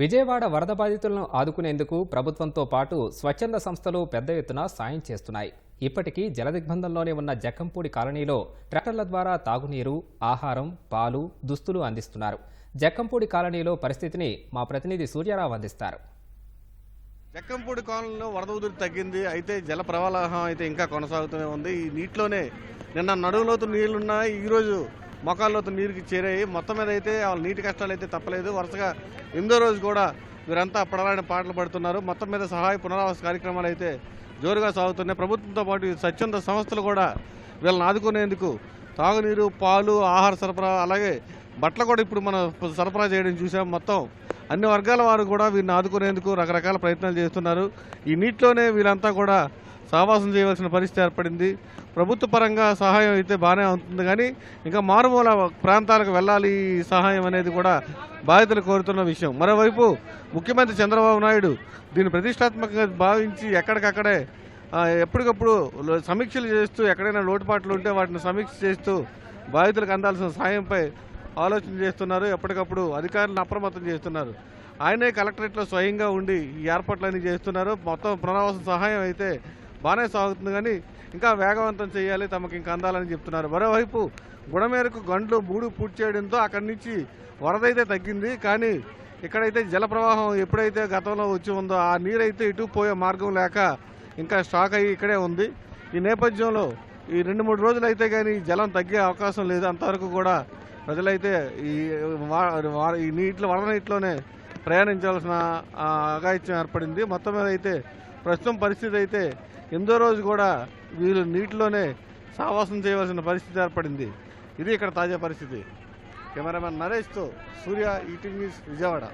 విజయవాడ వరద బాధితులను ఆదుకునేందుకు ప్రభుత్వంతో పాటు స్వచ్ఛంద సంస్థలు పెద్ద ఎత్తున సాయం చేస్తున్నాయి. ఇప్పటికీ జలదిగ్బంధంలోనే ఉన్న జక్కంపూడి కాలనీలో ట్రాక్టర్ల ద్వారా తాగునీరు ఆహారం పాలు దుస్తులు అందిస్తున్నారు. జక్కంపూడి కాలనీలో పరిస్థితిని మా ప్రతినిధి సూర్యారావు అందిస్తారు. జక్కంపూడి కాలనీలో వరద ఉధృతి తగ్గింది. అయితే జల ప్రవాహం అయితే ఇంకా కొనసాగుతూనే ఉంది. ఈ నీటిలోనే నిన్న నడువులోతు నీళ్ళున్నాయి. ఈరోజు రోజు నీరుకి చేరాయి. మొత్తం మీద అయితే వాళ్ళ నీటి కష్టాలు అయితే తప్పలేదు. వరుసగా ఎనిమిదో రోజు కూడా వీరంతా పడరాని పాటలు పడుతున్నారు. మొత్తం మీద సహాయ పునరావాస కార్యక్రమాలు అయితే జోరుగా సాగుతున్నాయి. ప్రభుత్వంతో పాటు స్వచ్ఛంద సంస్థలు కూడా వీళ్ళని ఆదుకునేందుకు తాగునీరు పాలు ఆహార సరఫరా అలాగే బట్టలు కూడా ఇప్పుడు మనం సరఫరా చేయడం చూసాం. మొత్తం అన్ని వర్గాల వారు కూడా వీరిని ఆదుకునేందుకు రకరకాల ప్రయత్నాలు చేస్తున్నారు. ఈ నీటిలోనే వీరంతా కూడా సహవాసం చేయవలసిన పరిస్థితి ఏర్పడింది. ప్రభుత్వ పరంగా సహాయం అయితే బాగానే ఉంటుంది కానీ ఇంకా మారుమూల ప్రాంతాలకు వెళ్ళాలి సహాయం అనేది కూడా బాధితులు కోరుతున్న విషయం. మరోవైపు ముఖ్యమంత్రి చంద్రబాబు నాయుడు దీన్ని ప్రతిష్టాత్మకంగా భావించి ఎక్కడికక్కడే ఎప్పటికప్పుడు సమీక్షలు చేస్తూ ఎక్కడైనా లోటుపాట్లు ఉంటే వాటిని సమీక్ష చేస్తూ బాధితులకు అందాల్సిన సాయంపై ఆలోచన చేస్తున్నారు. ఎప్పటికప్పుడు అధికారులను అప్రమత్తం చేస్తున్నారు. ఆయనే కలెక్టరేట్లో స్వయంగా ఉండి ఈ ఏర్పాట్లన్నీ చేస్తున్నారు. మొత్తం పునరావాసం సహాయం అయితే బాగానే సాగుతుంది కానీ ఇంకా వేగవంతం చేయాలి తమకు ఇంకా అందాలని చెప్తున్నారు. మరోవైపు గుడమేరకు గండ్లు మూడు పూర్తి చేయడంతో అక్కడి నుంచి వరద అయితే తగ్గింది. కానీ ఇక్కడైతే జల ప్రవాహం ఎప్పుడైతే గతంలో వచ్చి ఉందో ఆ నీరైతే ఇటు పోయే మార్గం లేక ఇంకా స్టాక్ అయ్యి ఇక్కడే ఉంది. ఈ నేపథ్యంలో ఈ రెండు మూడు రోజులు అయితే కానీ జలం తగ్గే అవకాశం లేదు. అంతవరకు కూడా ప్రజలైతే ఈ ఈ నీటిలో వరద నీటిలోనే ప్రయాణించాల్సిన ఆ, అఘాయిత్యం ఏర్పడింది. మొత్తం మీద అయితే ప్రస్తుతం పరిస్థితి అయితే ఎనిమిదో రోజు కూడా వీళ్ళు నీటిలోనే సావాసం చేయవలసిన పరిస్థితి ఏర్పడింది. ఇది ఇక్కడ తాజా పరిస్థితి. కెమెరామెన్ నరేష్తో సూర్య ఈటింగ్ న్యూస్ విజయవాడ.